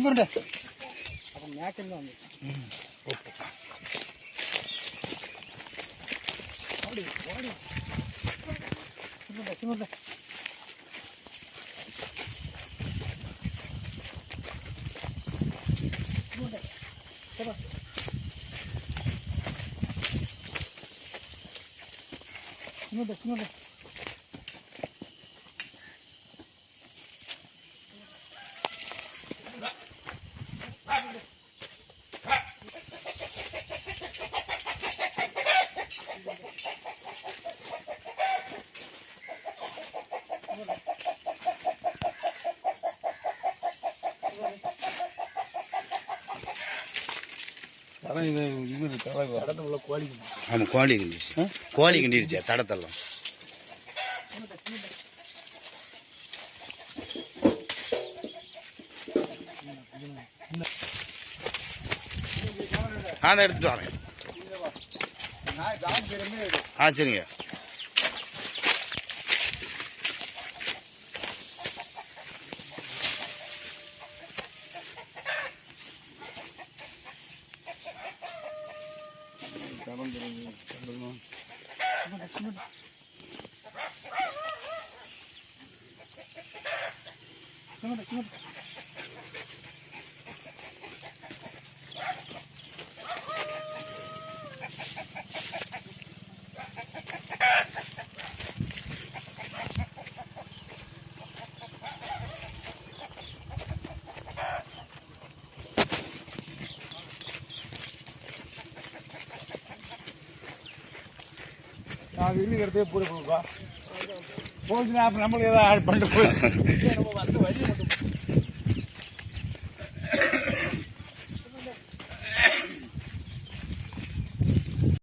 ತಿಂದ್ರೆ ಮ್ಯಾಕಿಂದ ಒಂದು ಓಕೆ ನೋಡಿ ನೋಡಿ ತಿಂದ್ರೆ ತಿಂದ್ರೆ Come on. Ну да, ну да. இது இது உள்ள கோழி ஆமாம் கோழி கோழி கிண்டிருச்சு தடத்தெல்லாம். ஆ எடுத்துட்டு வரேன். ஆ சரிங்க. Tamam durun. Durun. Durun. Durun. Durun. எடுத்தே போடுப்பா போச்சுன்னா அப்புறம் நம்மளுக்கு ஏதாவது ஆட் பண்ணிட்டு போய். நம்ம வந்த